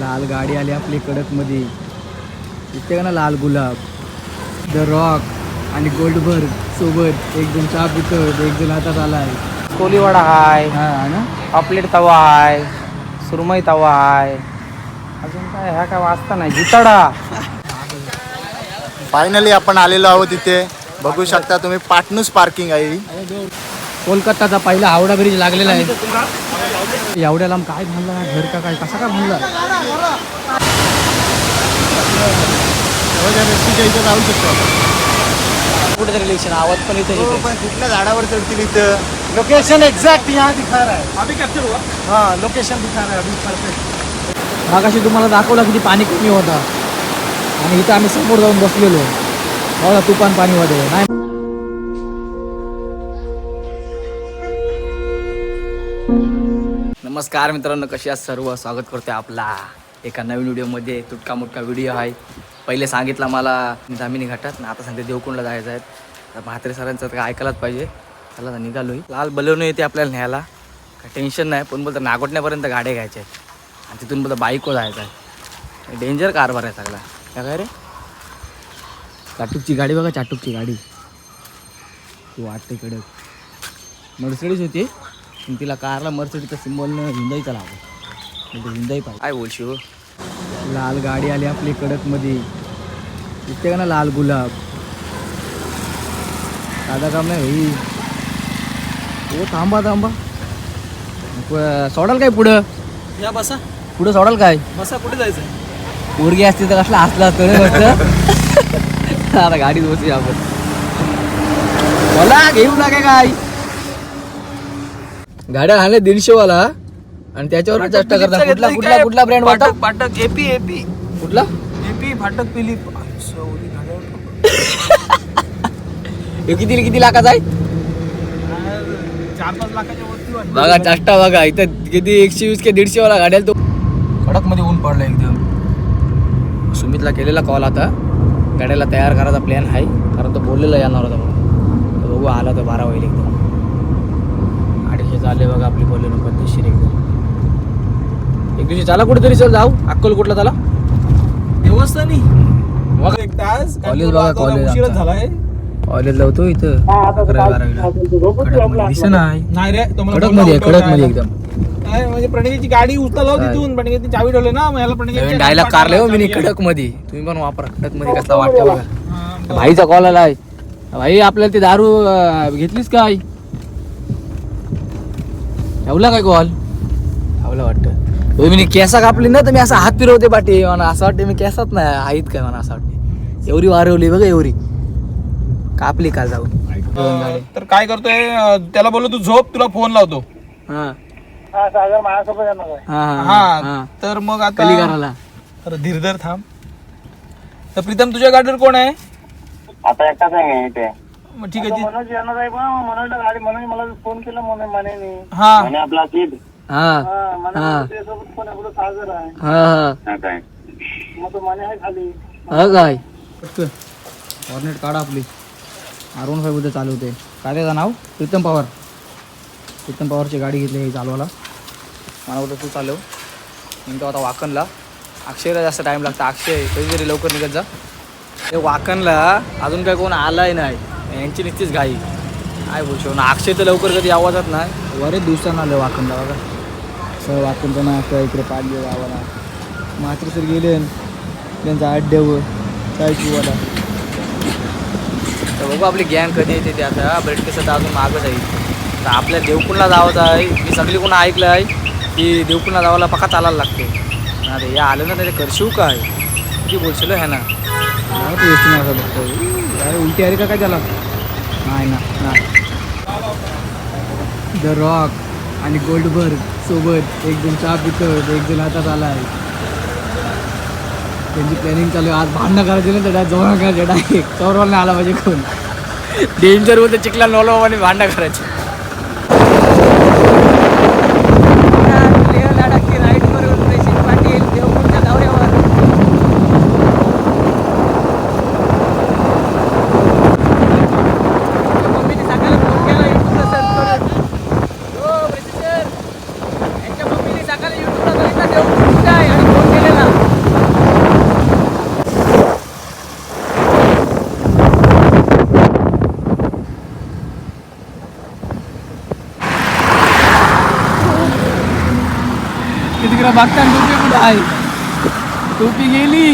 लाल गाडी आली आपली कडकमध्ये इथे का ना लाल गुलाब द रॉक आणि गोल्डबर्ग सोबत एक जण चहा पितो एक जण हातात आलाय. कोलीवाडा हाय. हा ना? पापलेट तवा हाय. सुरमई तवा हाय. अजून काय ह्या काय वाचता नाही जिताडा. फायनली आपण आलेलो आहोत इथे. बघू शकता तुम्ही पाटणूस पार्किंग आहे ही. कोलकाताचा पहिला हावडा ब्रिज लागलेला आहे. एवढ्या लांब काय म्हणला घर का काय कसा काय इथे जाऊ शकतो कुठेतरी इलेक्शन आवाज पण इथे हो, पण कुठल्या झाडावर चढतील इथं? लोकेशन एक्झॅक्ट यहाँ दिखा रहा है अभी कैप्चर हुआ हाँ. लोकेशन दिखा रहा है अभी परफेक्ट मागाशी तुम्हाला दाखवला किती पाणी कमी होता. आणि इथं आम्ही समोर जाऊन बसलेलो. बघा तुफान पाणी मध्ये नाही. नमस्कार मित्रांनो कशी आहात सर्व? स्वागत करते आपला एका नवीन व्हिडिओमध्ये. तुटका मुटका व्हिडिओ आहे. पहिले सांगितला मला दामिनी घाटात ना आता सांगते देवकुंडला जायचं आहे. तर म्हात्रे सरांचं तर काय ऐकायलाच पाहिजे. चला आता निघालोय. लाल बलवणं येते आपल्याला न्यायला. काय टेन्शन नाही पण बोलतं नागोटण्यापर्यंत गाड्या घ्यायच्या आहेत. आणि तिथून बोलतं बाईकवर जायचं आहे. डेंजर कारभार आहे सगळा. काय काय रे? चाटूकची गाडी बघा चाटूकची गाडी. ती वाटते कडक मर्सडीज होती. पण तिला कारला मर्सडीचा सिम्बॉलनं हिंदाईचा लागला हिंदाई पाहिजे. काय बोलशी हो? लाल गाडी आली आपली कडकमध्ये इथे का ना लाल गुलाब. साधा काम नाही भाई. हो थांबा थांबा. सोडाल काय पुढं? या बसा. पुढं सोडाल काय? बसा कुठे जायचं. पोरगी असते तर कसला हसला असतो रे वाटतं आता गाडीत बसूया आपण. बोला घेऊ नका काय? गाड्या हाणले दीडशे वाला आणि त्याच्यावर चेष्टा करता कुठला कुठला कुठला ब्रँड वाटत फाटक फाटक एपी एपी कुठला? एपी फाटक पिली किती किती लाखाचा आहे? बघा चेष्टा बघा. इथं किती एकशे वीस के दीडशे वाला गाड्या तो कडकमध्ये ऊन पडला एकदम. सुमितला केलेला कॉल आता. गाड्याला तयार करायचा प्लॅन आहे. कारण तो बोललेला येणार होता म्हणून. बघू आला तर बारा होईल एकदम. चालले बघा आपली बोलले पद्धतशीर एकदम एक दिवशी चला कुठेतरी चल जाऊ. अक्कल कुठला चला? व्यवस्था नाही मग एक तास कॉलेज बघा, कॉलेज. झालाय. कॉलेज लावतो इथं. अकरावी बारावीला. दिसत नाही. नाही रे कडकमध्ये कडक काय. मध्ये एकदम. म्हणजे प्रणितीची गाडी उचलाव? तिथून. प्रणितीची चावी ठेवले ना याला प्रणितीची डायलॉग कारले हो मी कडकमध्ये तुम्ही पण वापरा. कडकमध्ये कसला वाटतं बघा. भाईचा कॉल आलाय. भाई आपल्याला ती दारू घेतलीस काय ठेवला काय कॉल ठेवला वाटतं. तुम्ही मी केसा कापली ना तर मी असं हात फिरवते पाठी. म्हणा असं वाटते मी केसात नाही आहेत काय म्हणा असं वाटते. एवढी वारवली बघा एवढी. कापली काल जाऊन. तर काय करतोय त्याला बोललो तू झोप तुला फोन लावतो. हा. हा हा हा तर मग आता धीरधर थांब. तर प्रीतम तुझ्या गाडीवर कोण आहे? आता एकटाच आहे इथे. मग ठीक आहे ती- मनोज येणार आहे बा. मनोजला गाडी मनोज मला फोन केला म्हणे म्हणे हा. म्हणे आपला सीट हा. हा त्यासोबत पण आपलं सागर आहे. हा हा. काय? मग तो म्हणे आहे खाली. हा काय? हॉर्नेट काढा आपली. आर वन फाईव्ह चालवते काय त्याचं नाव? प्रीतम पवार. प्रीतम पवारची गाडी घेतली आहे चालवायला. मला बोलतो तू चालव. नेमकं आता वाकणला अक्षयला जास्त टाईम लागतो. अक्षय कधीतरी लवकर निघत जा. ते वाकणला अजून काय कोण आलाय नाही. यांची नुसतीच घाई. काय बोलशो ना अक्षय तर लवकर कधी आवाजात नाही. बरेच दिवसानं आलं वाकणला बघा. सर वाकणचं ना असं इकडे पाडले गावाला. मात्र सर गेले त्यांचा अड्ड्यावर काय किंवा तर बघू आपली गँग कधी येते ते आता. ब्रेडकेस तर अजून मागच आहे. तर आपल्या देवकुंडला जावं आहे. मी सगळी कोण ऐकलं आहे की देवकुंडला जावायला पक्का चालायला लागते आता हे आलं ना त्याचे करशीव काय किती बोलशील ह्या ना अरे उलटी अरे का काय त्याला? नाही ना नाही. द रॉक आणि गोल्डबर्ग सोबत एक जण चहा पितो एक जण हातात आला आहे त्यांची प्लॅनिंग चालू आहे. आज भांडणं करायची ना त्या जवळ करायचे डायरेक्ट चौरवाला नाही आला पाहिजे कोण? डेंजर होतं चिखला नॉलो आणि भांडणं करायचे. बघता टोपी कुठं आहे? टोपी गेली.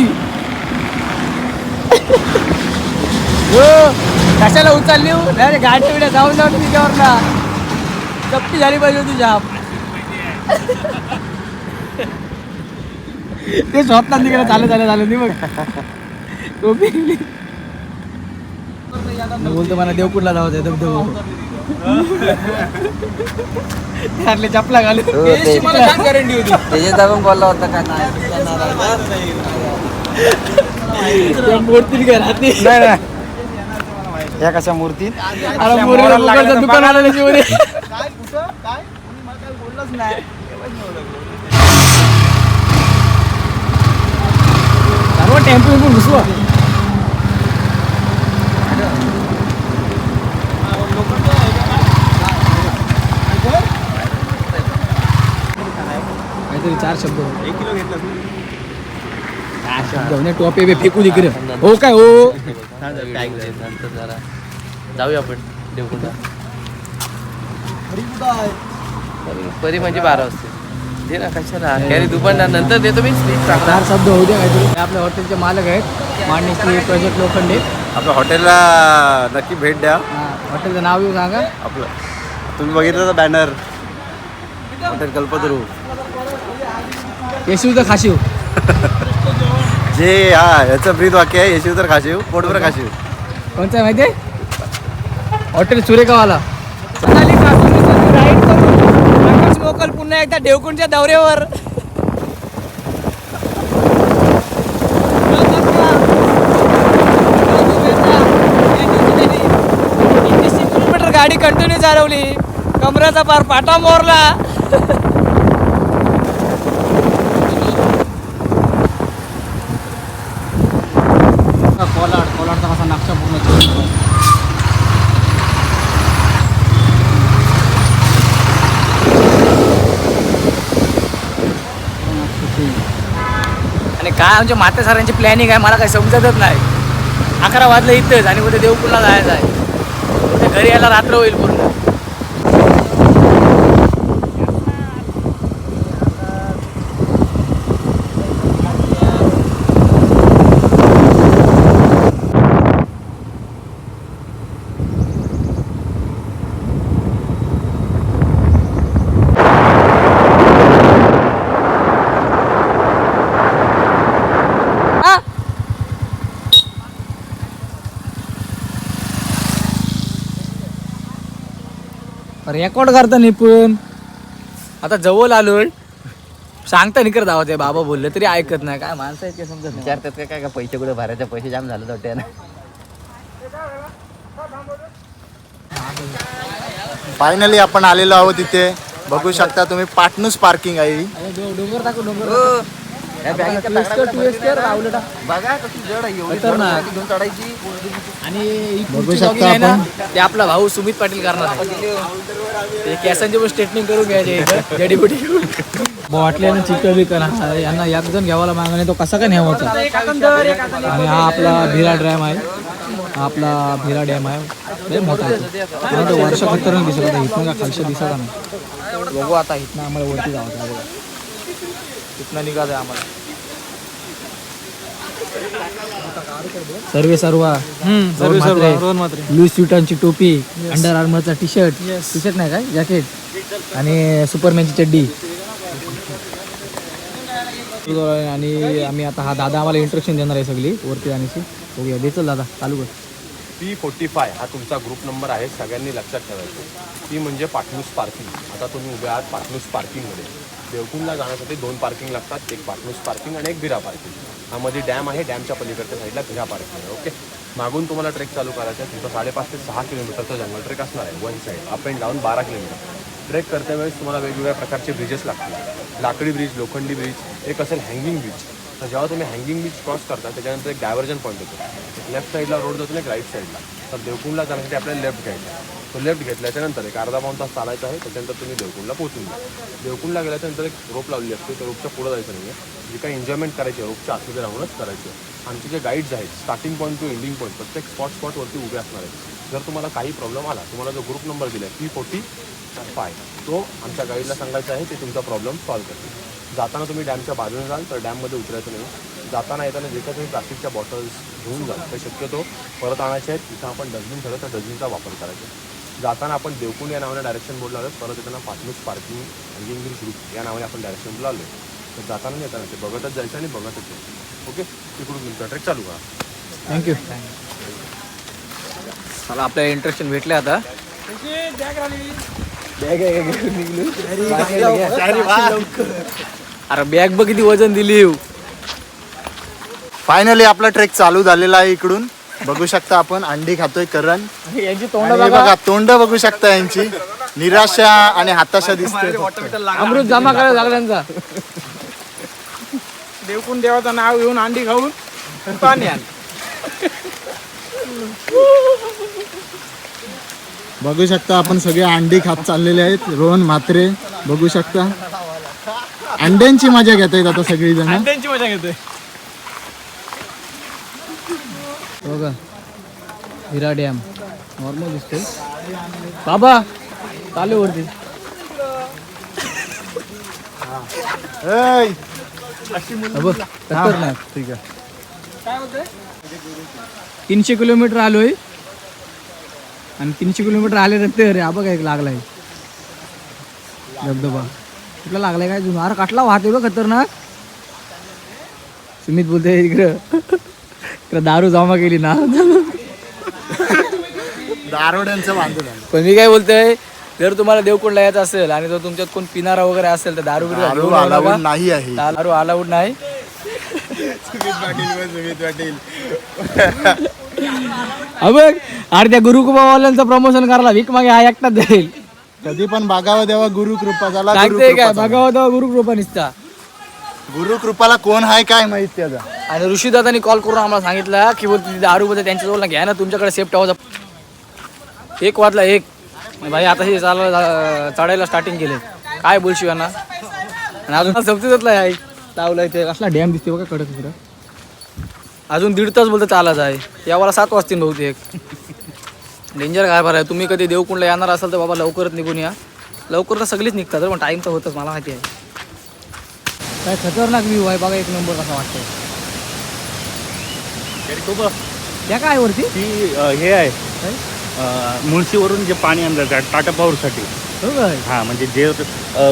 हो कशाला उचलली हो? अरे गाडी बिड्या जाऊन जाऊन तिच्यावर ना. जप्ती झाली पाहिजे होती जाम ते स्वतः तिकडे चालू झालं झालं नाही बघ टोपी गेली. बोलतो मला देवकुटला जाऊ दे धबधबो. त्यातले चपला घालू मला छान गॅरंटी होती. त्याच्यात जाऊन बोलला होता का ते मोडतील का राहते? नाही नाही. या कशा मूर्ती अरे मोरेला दुकान आलं त्याची मध्ये सर्व टेम्पो वेम्पो घुसवा. काहीतरी चार शब्द एक किलो घेतला चार शब्द म्हणजे टोपे बे फेकू दे किरण हो काय हो. काय नंतर जरा. जाऊया आपण देवकुंडा परी- परी म्हणजे बारा वाजता. दे ना कशाला? कॅरी दुपारला नंतर देतो मी. चार शब्द होऊ दे काहीतरी. आपल्या हॉटेलचे मालक आहेत. मांडणीश्री प्रोजेक्ट लोखंडे. आपल्या हॉटेलला नक्की भेट द्या. हॉटेलचं नाव येऊ सांगा. आपलं तुम्ही बघितलं तर बॅनर हॉटेल कल्पतरू. येशीव तर खाशीव जे हा याचं ब्रीद वाक्य आहे येशीव तर खाशीव पोटभर खाशीव कोणचं आहे माहिती आहे? हॉटेल सुरेखावाला मोकल पुन्हा एकदा देवकुंडच्या दौऱ्यावर. गाडी कंटिन्यू चालवली. कमऱ्याचा पार पाटा मोरला. आणि काय आमच्या माते सरांची प्लॅनिंग आहे मला काही समजतच नाही. अकरा वाजलं इथंच आणि उद्या देवपूरला जायचं आहे. उद्या घरी यायला रात्र होईल पूर्ण. रेकॉर्ड करता नाही पण. आता जवळ आलोय सांगता नाही करत आहोत ते बाबा बोलले तरी ऐकत नाही. काय माणसं आहेत ते समजत नाही. विचारतात का काय का पैसे कुठे भरायचे पैसे जाम झालं वाटते ना. फायनली आपण आलेलो आहोत इथे. बघू शकता तुम्ही पाटणूस पार्किंग आहे ही. डोंगर टाकू डोंगर हो. बघा कशी जड आहे एवढी घेऊन चढायची. आणि ही बघू पुढची शकता jogging आहे ना, आपण. ते आपला भाऊ सुमित पाटील करणार आहे. ते केसांची पण स्ट्रेटनिंग करून घ्यायचे जडीबुटी चिकन बिकन. हा, यांना एक जण घ्यावाला मागणे तो कसा काय न्यावाचा आणि हा आपला भिरा डॅम आहे. हा आपला भिरा डॅम आहे. लय मोठा आहे तो. मला तो वर्ष खतरनाक दिसत होता इथून का खालच्या दिसत नाही. बघू आता इथनं आम्हाला वरती जावं इथनं निघायचं आहे आम्हाला सर्वे सर्व रोहन मात्रे लुईस व्हिटॉनची टोपी अंडर आर्मरचा टी शर्ट टी शर्ट नाही काय? जॅकेट. आणि सुपरमॅनची चड्डी. आणि आम्ही आता हा दादा आम्हाला इंट्रोडक्शन देणार आहे सगळी वरती जाण्याची बघूया दे चल दादा चालू कर. पी फोर्टी फाय हा तुमचा ग्रुप नंबर आहे सगळ्यांनी लक्षात ठेवायचं. पी म्हणजे पाटणूस पार्किंग आता तुम्ही उभे आहात पाटणूस पार्किंगमध्ये देवकुंडला जाण्यासाठी दोन पार्किंग लागतात एक पाटणूस पार्किंग आणि एक भिरा पार्किंग ह्यामध्ये डॅम आहे डॅमच्या पलीकडच्या साईडला भिरा पार्किंग आहे ओके मागून तुम्हाला ट्रेक चालू करायचा आहे तिथं साडेपाच ते सहा किलोमीटरचा जंगल ट्रेक असणार आहे one side up and down बारा किलोमीटर ट्रेक करते वेळेस तुम्हाला वेगवेगळ्या प्रकारचे ब्रिजेस लागतील. लाकडी ब्रिज लोखंडी ब्रिज एक असेल हँगिंग ब्रिज तर जेव्हा तुम्ही हँगिंग ब्रिज क्रॉस करता त्याच्यानंतर एक डायव्हर्जन पॉईंट येतो. लेफ्ट साईडला रोड जातो एक राईट साईडला तर देवकुंडला जाण्यासाठी आपल्याला लेफ्ट घ्यायचं तो लेफ्ट घेतल्याच्यानंतर एक अर्धा पाऊन तास चालायचा आहे त्याच्यानंतर तुम्ही देवकुंडला पोहोचून जा देवकुंडला गेल्याच्यानंतर एक रोप लावली असते त्या रोपच्या पुढं जायचं नाही आहे जी काही एन्जॉयमेंट करायची आहे रोपच्या आतमध्ये राहूनच करायची आहे. आमचे जे गाईड्स आहेत starting point to ending point प्रत्येक स्पॉट स्पॉटवरती उभे असणार आहेत. जर तुम्हाला काही प्रॉब्लेम आला तुम्हाला जो ग्रुप नंबर दिला आहे पी फोर्टी फाय तो आमच्या गाईडला सांगायचा आहे ते तुमचा प्रॉब्लेम सॉल्व्ह करतील. जाताना तुम्ही डॅमच्या बाजूने जाल तर डॅममध्ये उतरायचं नाही. जाताना येताना जे काही तुम्ही प्लास्टिकच्या बॉटल्स घेऊन जाल तर शक्यतो परत आणायचे आहेत. तिथं आपण डस्टबिन ठेवलं तर डस्टबिनचा वापर करायचा जाताना आपण देवकुंड या नावाने डायरेक्शन बोर्ड लावलं परत येताना पाटणूस पार्किंग आणि इंग्लिश ग्रुप या नावाने आपण डायरेक्शन बोर्ड लावले. तर जाताना नाही येताना ते बघतच जायचं आणि बघतच यायचं. ओके तिकडून तुमचा ट्रेक चालू करा. थँक्यू मला आपल्याला इंटरेक्शन भेटले आता? अरे बॅग बघ किती वजन दिली. फायनली आपला ट्रेक चालू झालेला आहे इकडून. बघू शकता आपण अंडी खातोय करण. यांची तोंड आणि हे बघा. तोंड बघू शकता यांची. निराशा आणि हताशा दिसते. अमृत जमा करायला लागला त्यांचा देवकून देवाचं नाव घेऊन अंडी खाऊन पाणी आण. बघू शकता आपण सगळे अंडी खात चाललेले आहेत. रोहन म्हात्रे बघू शकता. अंड्यांची मजा घेत आहेत आता सगळी जण त्यांची मजा घेतोय. बघा. हिरा डॅम. नॉर्मल दिसतोय. बाबा चालू वरती. हा. बघ, खतरनाक. ठीक आहे. तीनशे किलोमीटर आलोय. आणि तीनशे किलोमीटर आल्यानंतर हा बघा एक लागलाय. धबधबा. कुठला लागलाय काय? जुना अरे काटला वाहते बघ खतरनाक. सुमित बोलते इकडं. इकडं दारू जमा केली ना. दारोड्यांचं बांधून. पण मी काय बोलतोय जर तुम्हाला देवकुंडला यायचं असेल आणि जर तुमच्यात कोण पिणारा वगैरे असेल तर दारू बिरू दारू नका. अलाउड नाही आहे. दारू अलाउड नाही. हा बघ अरे त्या गुरुकुबावाल्यांचं प्रमोशन करायला भीक मागे हा एकटाच जाईल. कधी पण बघावं तेव्हा गुरु कृपा झाला सांगते काय? बघावं तेव्हा गुरुकृपा निसता गुरु कृपाला कोण आहे काय माहीत त्याचा. आणि ऋषीदादानी कॉल करून आम्हाला सांगितलं की बोल दारू बद्दल त्यांच्याजवळ घ्या ना तुमच्याकडे सेफ ठेवायचा एक वाजला एक. भाई आता हे चालायला चढायला स्टार्टिंग केले. काय बोलशी यांना आणि अजून समजतला आहे लावलाय ते. कसला डॅम दिसते बघा कडक इकडं अजून दीड तास बोलतं चालायचं आहे. यावाला सात वाजतील बहुतेक. डेंजर काय बरं आहे? तुम्ही कधी देवकुंडला येणार असाल तर बाबा लवकरच निघून या. लवकर तर सगळीच निघतात पण टाईम तर होतच मला माहिती आहे. काय खतरनाक व्ह्यू आहे बघा एक नंबर कसा वाटतंय. त्या काय वरती? ती हे आहे. मुळशीवरून जे पाणी आणलं टाटा पॉवरसाठी. हो हां म्हणजे जे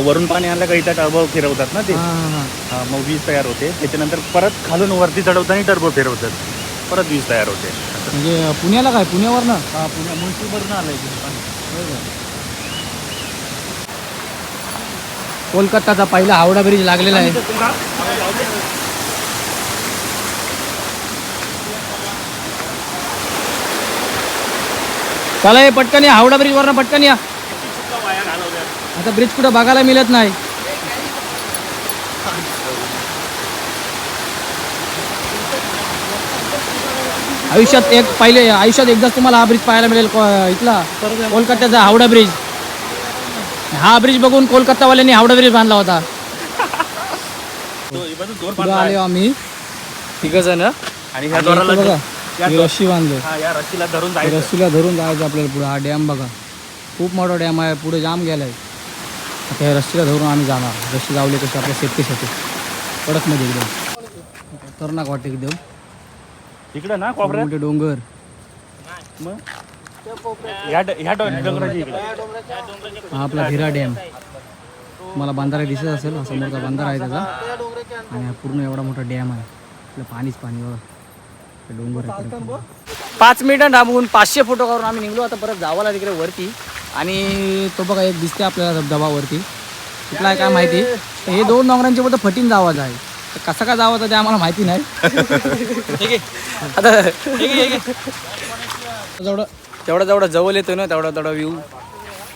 वरून पाणी आणलं का इथं टर्बो फिरवतात ना ते? हा, हा, हा. हा, मग वीज तयार होते. त्याच्यानंतर परत खालून वरती चढवताना टर्बो फिरवतात. परत वीज तयार होते. म्हणजे पुण्याला काय? पुण्यावर ना हा पुण्या मुळशीवरून आलं कोलकाताचा पहिला हावडा ब्रिज लागलेला आहे. चला हे पटकन या हावडा ब्रिज वरनं पटकन या. आता ब्रिज कुठं बघायला मिळत नाही. आयुष्यात एक पहिले आयुष्यात एकदाच तुम्हाला हा ब्रिज पाहायला मिळेल इथला. कोलकात्याचा हावडा ब्रिज हा ब्रिज बघून कोलकातावाल्यांनी हावडा ब्रिज बांधला होता. पुढं आले आम्ही. तिघ जण आणि ह्या दोराला बघा ही रस्सी बांधली. हा या रस्सीला धरून जायचं. रस्सीला धरून जायचं आपल्याला पुढे. हा डॅम बघा. खूप मोठा डॅम आहे. पुढे जाम गेलाय. आता ह्या रस्सीला धरून आम्ही जाणार. रस्सी लावली कशी आपल्या सेफ्टीसाठी कडकमध्ये एकदम. खतरनाक वाटते एकदम. इकडं ना कोपऱ्यात? मोठे डोंगर. ह्या ड- ह्या डो- डोंगराच्या इकडे. हा आपला हिरा डॅम. तुम्हाला बंधारा दिसत असेल हा समोरचा बंधारा आहे त्याचा. आणि हा पूर्ण एवढा मोठा डॅम आहे. आपलं पाणीच पाणी बघा. ते डोंगर आहे पाच मिनिटं थांबून पाचशे फोटो काढून आम्ही निघलो. आता परत जावाला तिकडे वरती. आणि तो बघा एक दिसते आपल्याला धबधबावरती कुठला आहे काय माहिती? तर हे दोन डोंगरांचे मध्ये फटीन जावाचं आहे. तर कसा काय जावाचा ते आम्हाला माहिती नाही. आता जेवढं तेवढा जेवढा जवळ येतो ना तेवढा तेवढा व्ह्यू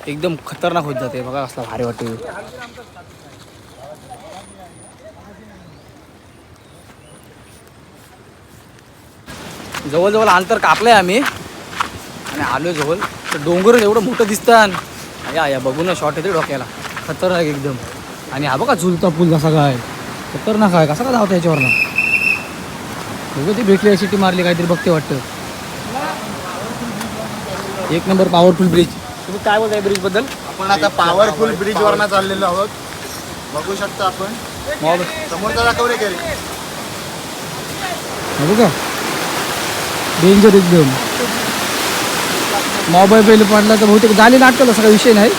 एकदम खतरनाक होत जाते बघा असला भारी वाटते view. जवळजवळ अंतर कापलंय आम्ही. आणि आलोय जवळ. तर डोंगर एवढं मोठं दिसतं या या बघू ना शॉर्ट येते डोक्याला. खतरनाक एकदम. आणि हा बघा झुलता पूल कसा काय. खतरनाक आहे. कसा का धावता याच्यावरनं. बघू ती भेटली अशी टी मारली काहीतरी बघते वाटतं. एक नंबर पॉवरफुल ब्रिज तुम्ही काय बोलताय ब्रिजबद्दल? आपण आता पॉवरफुल ब्रिज वरनं चाललेलो आहोत. बघू शकता आपण. मोबाईल समोरचा दाखव रे घरी हे बघा डेंजर एकदम मोबाईल पहिले पडला तर बहुतेक झाली नाटकं तसा काही विषय नाही.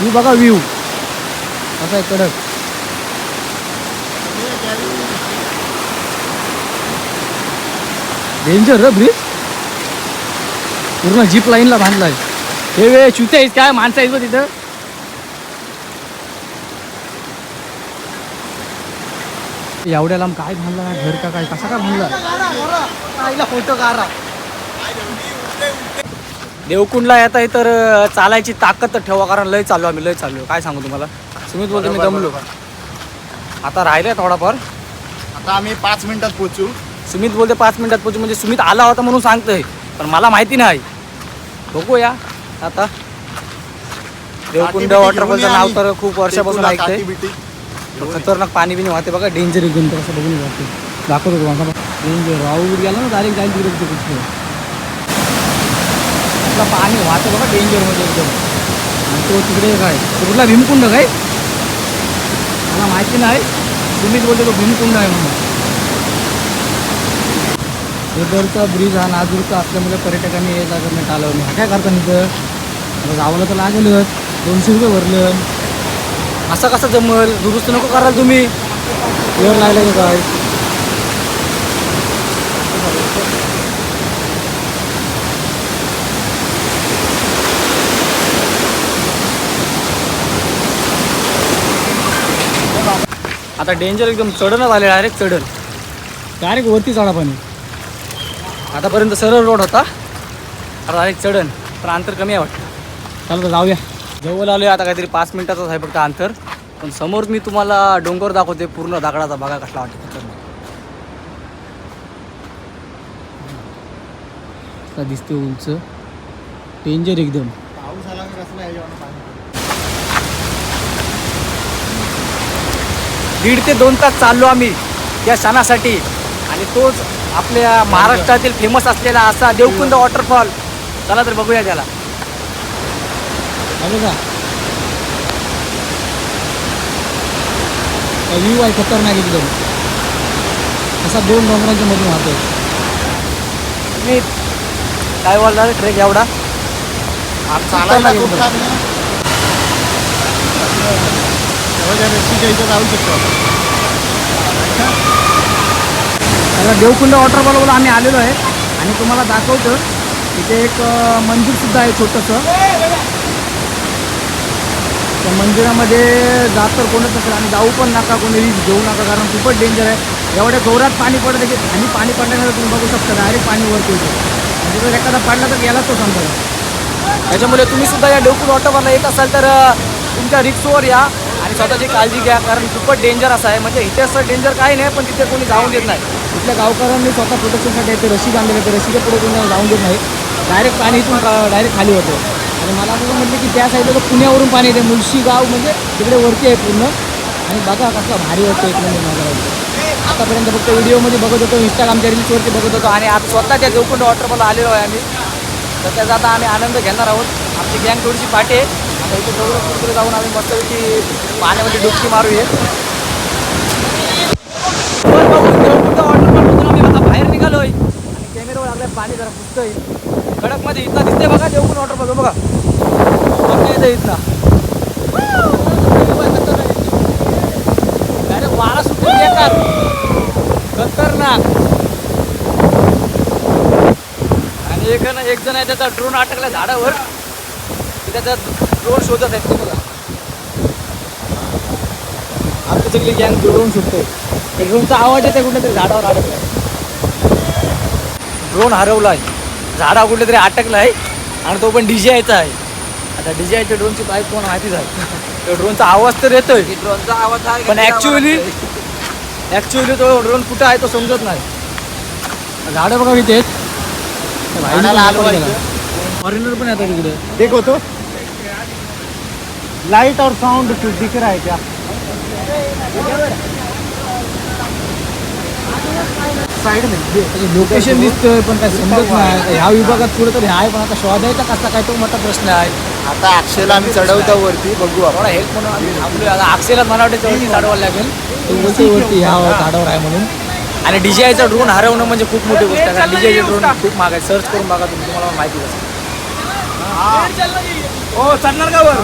व्ह्यू बघा व्ह्यू असा आहे कडक. डेंजर र ब्रिज पूर्ण जीप लाईनला बांधलाय. हे वे चुते आहेत काय? माणसं बघ तिथं. एवढ्या लांब काय बांधला? घर का काय? कसा काय बांधला? फोटो काढा. देवकुंडला येत आहे तर चालायची ताकद तर ठेवा कारण लय चालू आम्ही लय चालू काय सांगू तुम्हाला? सुमित बोलतो मी दमलो आता राहिलंय थोडाफार. आता आम्ही पाच मिनिटात पोहोचू. सुमित बोलते पाच मिनिटात पोहोचू. म्हणजे सुमित आला होता म्हणून सांगतोय. पण मला माहिती नाही. बघूया. आता देवकुंड वॉटरफॉलचं नाव तर खूप वर्षापासून काठी-बिटी. खतरनाक पाणी बिणी वाहते बघा. डेंजर एकदम तर असं बघून वाटते दाखवतो तुम्हाला. डेंजर राहू गेला ना डायरेक्ट जाईल तिकडे आपलं पाणी वाहतं बघा डेंजरमध्ये एकदम. तो तिकडे काय कुठला? भीमकुंड काय? मला माहिती नाही. तुम्हीच बोलते तो भीमकुंड आहे म्हणून. इकडचा ब्रिज हा नाजूरचा असल्यामुळे पर्यटकांनी ये जागा मी आलं हा काय करता इथं जावाला तर लागेलच. दोनशे रुपये भरलं. असं कसं जमल? दुरुस्त नको कराल तुम्ही. वेळ लागला का काय? आता डेंजर एकदम चढणं आले डायरेक्ट चढल डायरेक्ट वरती चढा पाणी. आतापर्यंत सरळ रोड होता. आता डायरेक्ट चढण. पण अंतर कमी आहे वाटतं. चालू तर जाऊया. जवळ आलो आता काहीतरी पाच मिनिटाचंच आहे फक्त अंतर. पण समोर मी तुम्हाला डोंगर दाखवते पूर्ण दागडाचा बघा कसला वाटतो दिसते उंच. डेंजर एकदम. पाऊस आला दीड ते दोन तास चाललो आम्ही या सणासाठी आणि तोच आपल्या महाराष्ट्रातील फेमस असलेला असा देवकुंद वॉटरफॉल चला तर बघूया त्याला. व्ह्यू आहे खतरनाक एकदम. असा दोन डोंगरांच्या मधून वाहतोय. मी काय बोलला ट्रेक एवढा. चालायला खूप इथं जाऊ शकतो आपण. त्याला देवकुंड वॉटरफॉलवर आम्ही आलेलो आहे. आणि तुम्हाला दाखवतो तिथे एक मंदिरसुद्धा आहे छोटंसं. त्या मंदिरामध्ये जात तर कोणच नसेल आणि जाऊ पण नका कोणी रिस्क घेऊ नका कारण खूपच डेंजर आहे. एवढ्या जोरात पाणी पडतं की आणि पाणी पडल्यानंतर तुम्ही बघू शकता डायरेक्ट पाणी वरती येतो. म्हणजे जर एखादा पडला तर गेला तो समजा त्याच्यामुळे तुम्ही सुद्धा या देवकुंड वॉटरफॉलला येत असाल तर तुमच्या रिक्सवर या आणि स्वतःची काळजी घ्या कारण खूपच डेंजर असं आहे. म्हणजे इथे असं डेंजर काही नाही पण तिथे कोणी जाऊन देत नाही. तिथल्या गावकऱ्यांनी स्वतः प्रोटेक्शनसाठी ते रशी बांधलेले ते रशीच्या पुढे कोणी जाऊन देत नाही डायरेक्ट पाणी इथून डायरेक्ट खाली होतं. आणि मला असं म्हटलं की त्या साईडला पुण्यावरून पाणी येते. मुळशी गाव म्हणजे तिकडे वरती आहे पूर्ण. आणि बघा कसला भारी वाटतं एक म्हणजे माझ्या आतापर्यंत फक्त व्हिडिओमध्ये बघत होतो इंस्टाग्रामच्या रील्सवरती बघत होतो. आणि आता स्वतः त्या देवकुंड वॉटरफॉल आलेलो आहे आम्ही. तर त्याचा आता आम्ही आनंद घेणार आहोत. आमची गँग थोडीशी पाठी आहे. आता इथे जवळ कुठे जाऊन आम्ही मस्तपैकी पाण्यामध्ये डुबकी मारूया वर बघून देवकुंड वॉटरफॉलमधून आम्ही आता बाहेर निघालोय आणि कॅमेऱ्यावर लागलाय पाणी जरा पुसतोय. कडकमध्ये इथं दिसते बघा देऊन वॉटरफॉल बघा. बघा इथं इथला डायरेक्ट वारा सुटून येतात खतरनाक. आणि एक ना एक जण आहे त्याचा ड्रोन अटकला झाडावर. त्याचा ड्रोन शोधत आहेत ते बघा. आमची सगळी गँग ड्रोन शोधते ड्रोनचा आवाज येते कुठल्या तरी झाडावर अडकलाय. ड्रोन हरवलाय. झाडा कुठल्या तरी अटकलाय आणि तो पण डीजेआयचा आहे. आता डीजेआयच्या ड्रोनची बाईक कोण माहितीच आहे त्या ड्रोनचा आवाज तर येतोय. ड्रोनचा आवाज आहे पण ऍक्च्युअली ऍक्च्युअली तो ड्रोन कुठं आहे तो समजत नाही. झाडं बघा इथे. फॉरेनर पण येतात तिकडे देखो तो लाइट और साउंड दिख रहा है क्या लोकेशन दिसतंय पण काय समजत नाही. ह्या विभागात पुढे तरी आहे पण आता शोधायचा कसा काय तो मोठा प्रश्न आहे. आता अक्षयला आम्ही चढवतो वरती बघू आपण. हेल्प म्हणून आम्ही आता अक्षयला मला वाटतं वरती चढवायला लागेल. तो बोलतोय वरती ह्या झाडावर आहे म्हणून. आणि डीजेआयचा ड्रोन हरवणं म्हणजे खूप मोठी गोष्ट आहे. कारण डीजेआयचे ड्रोन खूप महाग आहे. सर्च करून बघा तुम्ही. तुम्हाला माहिती असेल. हो. चढणार का वर?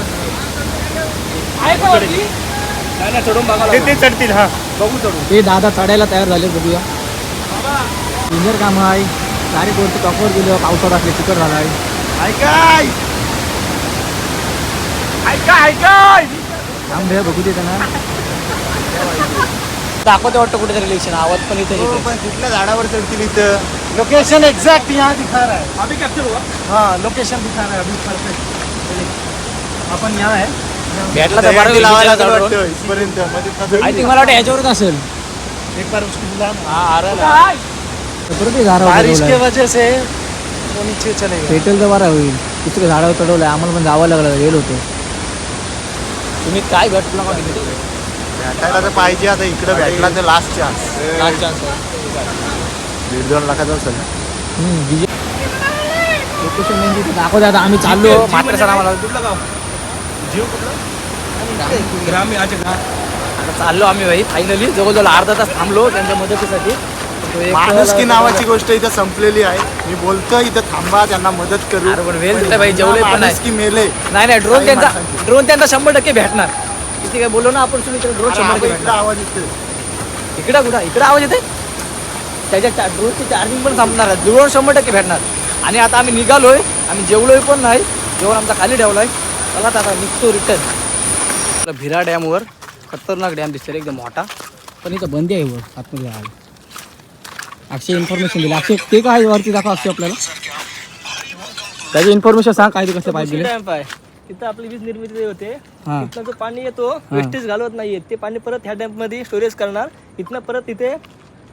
चढून बघा ते ते चढतील हा. बघू चढू. ते दादा चढायला तयार झाले बघूया. इंजर काम आहे. डायरेक्ट वरती टॉपवर गेलो. पावसात असले चिकट झाला आहे ऐकाय! ऐका ऐकाय! थांब रे बघू दे त्यांना. दाखवते वाटतं कुठेतरी इलेक्शन आवाज पण इथे हो, पण कुठल्या झाडावर चढतील इथं? लोकेशन एक्झॅक्ट यहाँ दिखा रहा है अभी कॅप्चर हुआ हाँ लोकेशन दिखा रहा है अभी परफेक्ट आपण यहाँ आहे. भेटला तर बरं लावायला इथपर्यंत. आय थिंक मला वाटतं ह्याच्यावरच असेल. एक बार उसको बुला परत ते झाडावर बारिश के चढवलंय. वजह से वो नीचे चले गए। पेटेल तर बरा होईल दुसऱ्या झाडावर चढवलंय आम्हाला पण जावं लागलं वेळ होतो. तुम्ही काय भेटला का भेटायला तर पाहिजे आता इकडे भेटला तर लास्ट चान्स दीड दोन लाखाचा असेल. लोकेशन म्हणजे इथे दाखवते आता आम्ही चाललो. मात्र सर आम्हाला कुठलं गाव? जीव कुठलं? ग्रामीण आता चाललो आम्ही भाई फायनली जवळजवळ अर्धा तास थांबलो त्यांच्या मदतीसाठी. तो एक- माणुसकी नावाची गोष्ट इथं संपलेली आहे. मी बोलतो इथं थांबा त्यांना मदत करू. अरे पण वेळ भाई, जेवले पण नाही. माणुसकी मेले. नाही नाही ड्रोन त्यांचा. ड्रोन त्यांचा शंभर टक्के भेटणार. इथे काय बोललो ना आपण तुम्ही ड्रोन शंभर टक्के भेटणार. आवाज येतोय. इकडं कुठं? इकडं आवाज येते त्याच्या ड्रोनची चार्जिंग पण संपणार आहे. ड्रोन शंभर टक्के भेटणार. आणि आता आम्ही निघालोय. आम्ही जेवलोय पण नाही. जेवण आमचा खाली ठेवलाय. चला आता आता निघतो रिटर्न भिरा डॅमवर खतरनाक डॅम दिसतोय. एकदम मोठा. पण इथं बंदी आहे वर. आतमध्ये आहे अक्षय इन्फॉर्मेशन दिली. अक्षय ते काय वरती दाखव अक्षय आपल्याला? त्याची इन्फॉर्मेशन सांग काय ते कसं पाहिजे डॅम्प आहे. तिथं आपली वीज निर्मिती होते हा. तिथनं जो पाणी येतो वेस्टेज घालवत नाहीये. ते पाणी परत ह्या डॅम्पमध्ये स्टोरेज करणार. इथनं परत तिथे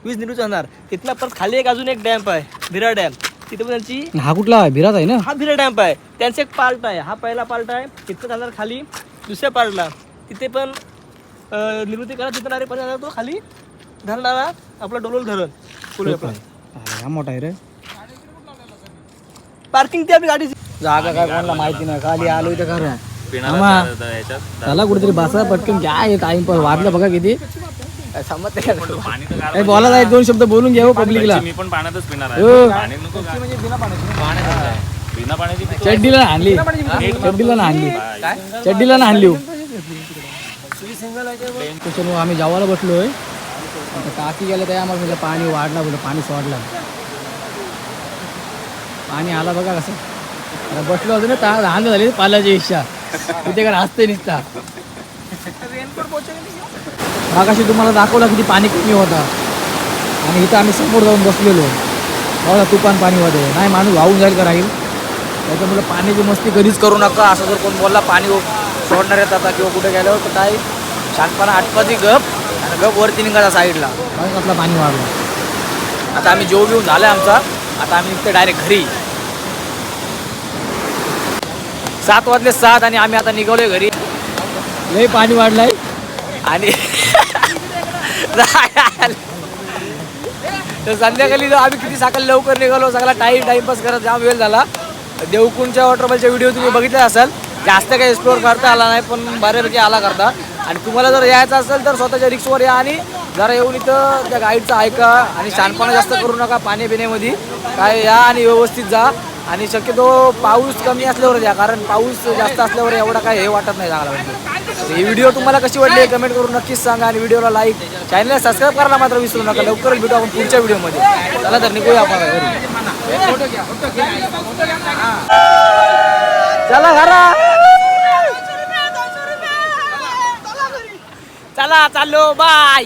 वीज निर्मिती होणार. तिथनं परत खाली एक अजून एक डॅम्प आहे भिरा डॅम्प तिथे पण त्यांची हा कुठला भिराच आहे ना? हा भिरा डॅम्प आहे. त्यांचा एक पार्ट आहे. हा पहिला पार्ट आहे. तिथं जाणार खाली दुसऱ्या पार्टला तिथे पण अं, निर्मिती करा तिथं पाणी जाणार तो खाली धरणारा आपला डोलोल धरण. पुढे आपला हा मोठा आहे रे. पार्किंग ती आपली गाडीची जागा काय कोणाला माहिती नाही. खाली आलो इथं खरं. त्याला कुठेतरी बसा पटकन काय टाइम पास वाढलं बघा किती. समजत नाही? बोला एक दोन शब्द बोलून घ्या पब्लिकला मी पण पाण्यातच पिणार हो. पाणी पितो. चड्डीला ना आणली. चड्डीला ना आणली. चड्डीला ना आणली त्याच्यामुळे आम्ही जेवायला बसलोय. आता काकी गेलं त्या आम्हाला म्हटलं पाणी वाढलं बोल पाणी सोडलं. पाणी आला बघा कसं. आता बसलो होतो ना ता लहान झाली पाल्याची इच्छा. तिथे काय हसते निघता मागाशी तुम्हाला दाखवलं किती पाणी कमी होता. आणि इथं आम्ही समोर जाऊन बसलेलो. बघा तुफान पाणी होते नाही माणूस वाहून जाईल का राहील? त्याच्यामुळे पाण्याची मस्ती कधीच करू नका. असं जर कोण बोलला पाणी सोडणार येत आता किंवा कुठे गेल्यावर तर काही शांतपणा आटपाची गप. गप वरती निघाला साईडला. पाणी वाढलं. आता आम्ही जेव घेऊन झालं आमचा. आता आम्ही निघतो डायरेक्ट घरी. सात वाजले सात आणि आम्ही आता निघालोय घरी. लय पाणी वाढलंय. आणि तर संध्याकाळी आम्ही किती सकाळी लवकर निघालो सगळा टाईम टाईमपास करत जाम वेळ झाला. देवकुंडच्या वॉटरफॉलच्या व्हिडिओ तुम्ही बघितले असाल. जास्त काही एक्सप्लोअर करता आला नाही पण बऱ्यापैकी आला करता. आणि तुम्हाला जर यायचं असेल तर स्वतःच्या रिक्सवर या आणि जरा येऊन इथं त्या गाईडचं ऐका आणि शानपणा जास्त करू नका पाणी पिण्यामध्ये. काय या आणि व्यवस्थित जा. आणि शक्यतो पाऊस कमी असल्यावर या कारण पाऊस जास्त असल्यावर एवढा काय हे वाटत नाही चांगला म्हणजे. ही व्हिडिओ तुम्हाला कशी वाटली कमेंट करून नक्कीच सांगा आणि व्हिडिओला लाईक चॅनलला सबस्क्राईब करायला मात्र विसरू नका. लवकरच भेटू आपण पुढच्या व्हिडिओमध्ये. चला तर निघूया आपण घरी. चला घरा. चला चाललो बाय